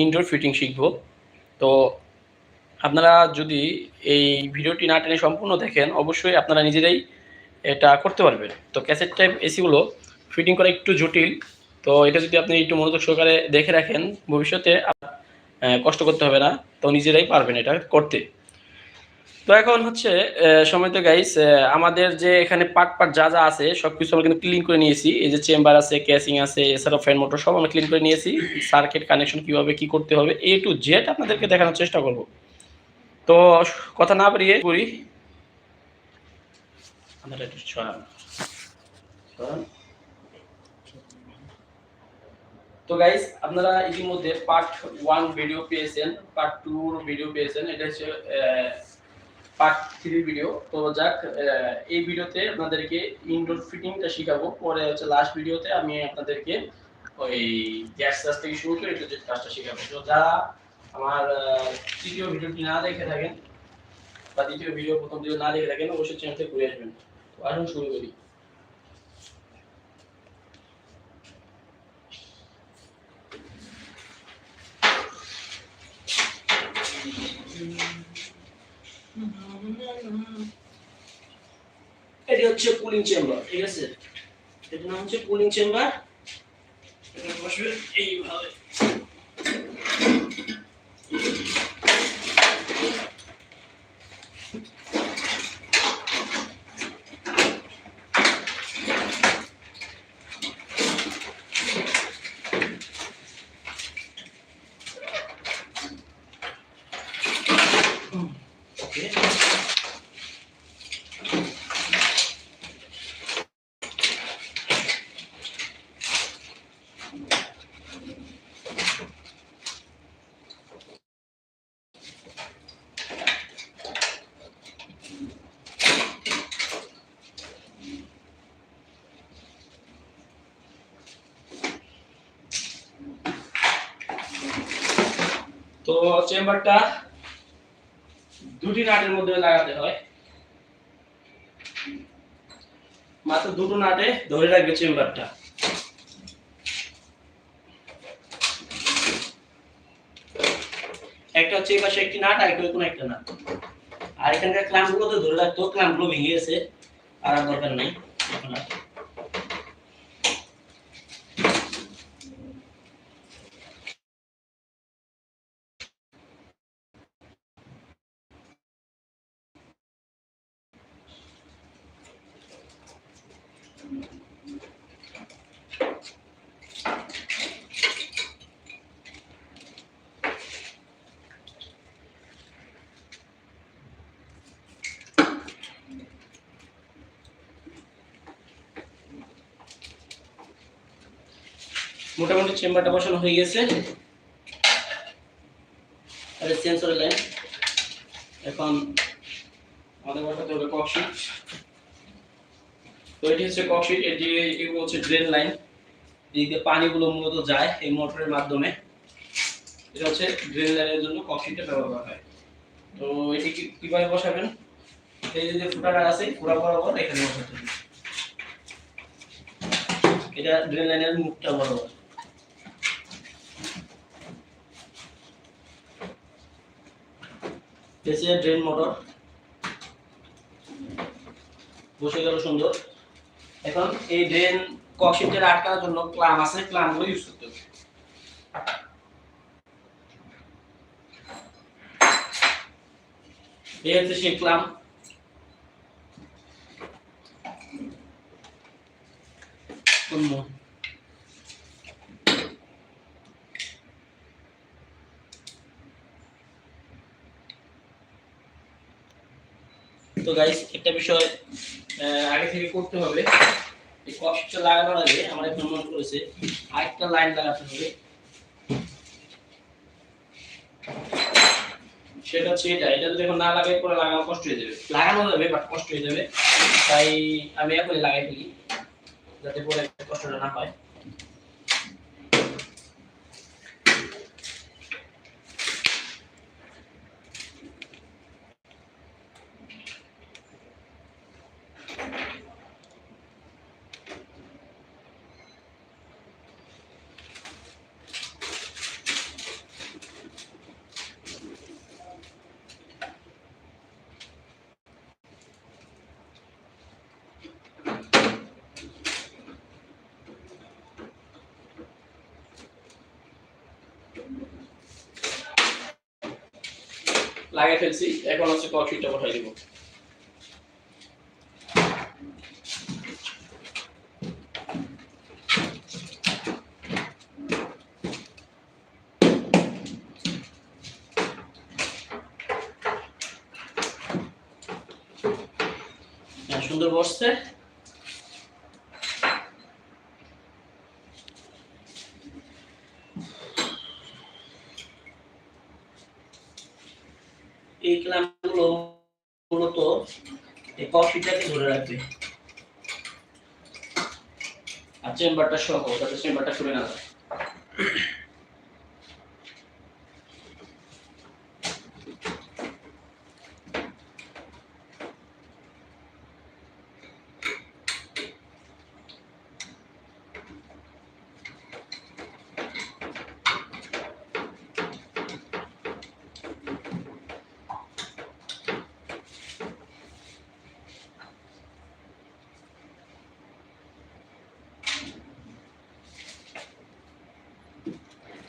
Indoor fitting শিখব। তো আপনারা যদি এই ভিডিওটি না টেনে সম্পূর্ণ দেখেন, অবশ্যই আপনারা নিজেরাই এটা করতে পারবেন। তো ক্যাসেট টাইপ এসিগুলো ফিটিং করা একটু জটিল। তো এটা যদি আপনি একটু মনোযোগ সহকারে দেখে রাখেন, ভবিষ্যতে কষ্ট করতে হবে না। তো নিজেরাই পারবেন এটা করতে। তো এখন হচ্ছে সময় তো গাইস আমাদের যে এখানে পার্ট পার্ট যা যা আছে সব কিছু আমরা কিন্তু ক্লিন করে নিয়েছি। এই যে চেম্বার আছে ক্যাসিং আছে, এছাড়াও ফ্যান মোটর সব আমরা ক্লিন করে নিয়েছি। সার্কিট কানেকশন কীভাবে, কি করতে হবে এ টু জেড আপনাদেরকে দেখানোর চেষ্টা করব। তো কথা না বাড়িয়ে করি। তো গাইস আপনারা ইতিমধ্যে পার্ট ওয়ান ভিডিও পেয়েছেন পার্ট টু ভিডিও পেয়েছেন। এটা হচ্ছে পার্ট ভিডিও তো যাক এই ভিডিওতে আপনাদেরকে ইনডোর ফিটিংটা শিখাবো। পরে হচ্ছে লাস্ট ভিডিওতে আমি আপনাদেরকে ওই গ্যাস চার্জ থেকে শুরু করে একটু কাজটা শিখাবো। তো যারা আমার তৃতীয় ভিডিওটি না দেখে থাকেন, বা দ্বিতীয় ভিডিও প্রথম ভিডিও না দেখে থাকেন, অবশ্যই চ্যানেলতে ঘুরে আসবেন। তো আসুন, শুরু করি। এটি হচ্ছে কুলিং চেম্বার ঠিক আছে? এটার নাম হচ্ছে কুলিং চেম্বার এইভাবে। তো চেম্বারটা দুটি নাটের মধ্যে লাগাতে হয়। মাত্র দুটো নাটে ধরে রাখবে চেম্বারটা। একটা হচ্ছে এই পাশে একটি নাট আর একটা কোনো একটা নাট। আর এখানকার ক্লাম্পগুলো তো ধরে রাখতো ক্লাম্পগুলো ভেঙে গেছে, আর আর দরকার নাই। এখন মোটামুটি চেম্বারটা বসানো হয়ে গেছে। সেন্সরের লাইন এখন আমাদের বসাতে হবে ককশিট তো এটি হচ্ছে ককশিট এটি হচ্ছে ড্রেন লাইন এদিকে পানিগুলো মূলত যায় এই মোটরের মাধ্যমে। এটা হচ্ছে ড্রেন লাইনের জন্য ককশিটটা ব্যবহার করা হয়। তো এটি কীভাবে বসাবেন? এই যে ফুটাটা আছে, ফুটা বরাবর এখানে বসাতে হবে। এটা ড্রেন লাইনের মুখটা বরাবর। এসে ড্রেন মোটর। বসে গেল সুন্দর। এখন এই ড্রেন ককশিটের আটকানোর জন্য ক্লাম আছে ক্লামগুলো ইউজ করতে এই হচ্ছে সেই ক্লাম। কোন তো গাইস একটা বিষয় আগে থেকে করতে হবে এই কক্সটা লাগানোর আগে আমার এখন মনে করেছে, আরেকটা লাইন লাগাতে হবে। সেটা হচ্ছে এটা এটা যদি এখন না লাগাই, পরে লাগানো কষ্ট হয়ে যাবে। লাগানো যাবে বাট কষ্ট হয়ে যাবে। তাই আমি এখনই লাগাই ফেলি, যাতে পরে কষ্টটা না হয়। লাগিয়ে ফেলছি এখন হচ্ছে কফিটা বসাই দিব। হ্যাঁ, সুন্দর বসছে। এই ক্লাম্পগুলো মূলত এই কফিটাকে ধরে রাখবে। আর চেম্বারটা সহ তাতে চেম্বারটা খুলে না যায়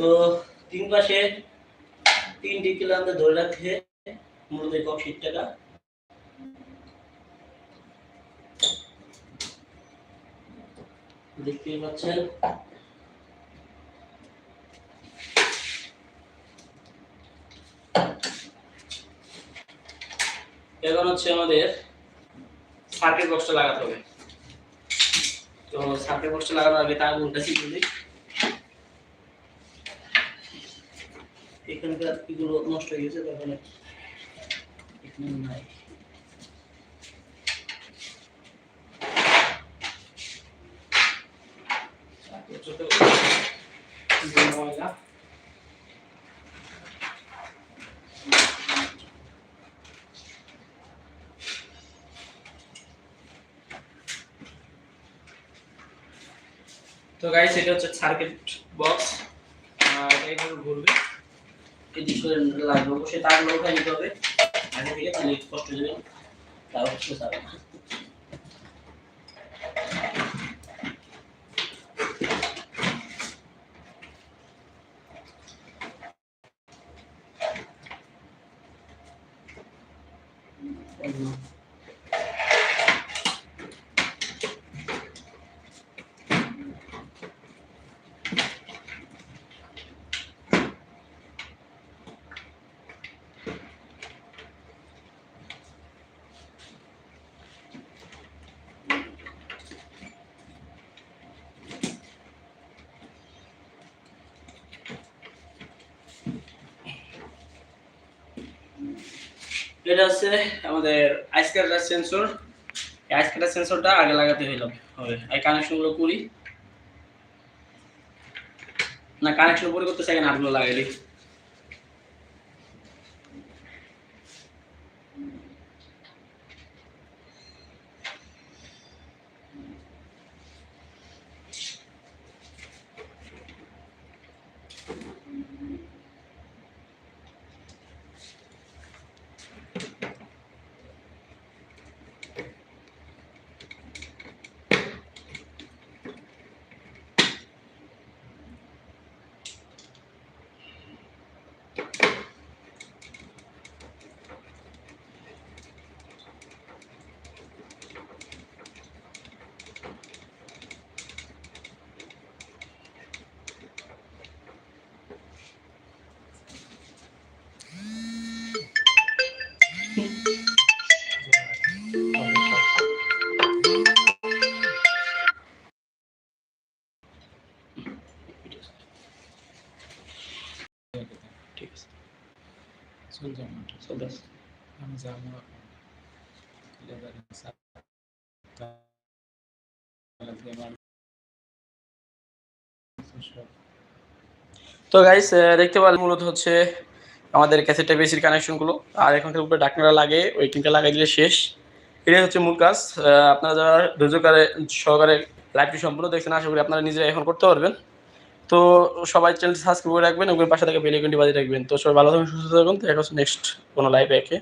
তো তিন পাশে তিনটি ক্লান্ত ধরে রাখতে মূলত এই ককশিটটাকা দেখতেই পাচ্ছেন। এখন হচ্ছে আমাদের সার্কিট বক্সটা লাগাতে হবে। তো সার্কিট বক্সটা লাগানোর আগে তার গুণটা শিখে দিই এখানকার এগুলো নষ্ট হয়ে গেছে নাই। তো গাইস এটা হচ্ছে সার্কিট বক্স আর এইভাবে ঘুরবে। এদিক করে লাগবে অবশ্যই তারগুলো উঠাই নিতে হবে। আগে থেকে তাহলে কষ্ট হয়ে তাও হচ্ছে যাবে না। এটা হচ্ছে আমাদের আইস সেন্সর এই আইস কাটার সেন্সরটা আগে লাগাতে হইল। হবে। এই কানেকশনগুলো করি। না কানেকশন পরে করতে চাই না নাটগুলো লাগাইলি সাথে তো গাইস দেখতে পারলেন মূলত হচ্ছে আমাদের ক্যাসেটটা বেসির কানেকশনগুলো আর এখানকার উপরে ডাকনাটা লাগে ওই তিনটা লাগাই দিলে শেষ। এটাই হচ্ছে মূল কাজ। আপনারা যারা ধৈর্যকারে সহকারে লাইভটি সম্পূর্ণ দেখছেন, আশা করি আপনারা নিজেরা এখন করতে পারবেন। তো সবাই চ্যানেলটি সাবস্ক্রাইব করে রাখবেন, ওগুলোর পাশে থেকে বেল আইকনটি বাজিয়ে রাখবেন। তো সবাই ভালো থাকুন সুস্থ থাকুন তো এখন নেক্সট কোনো লাইভে একে।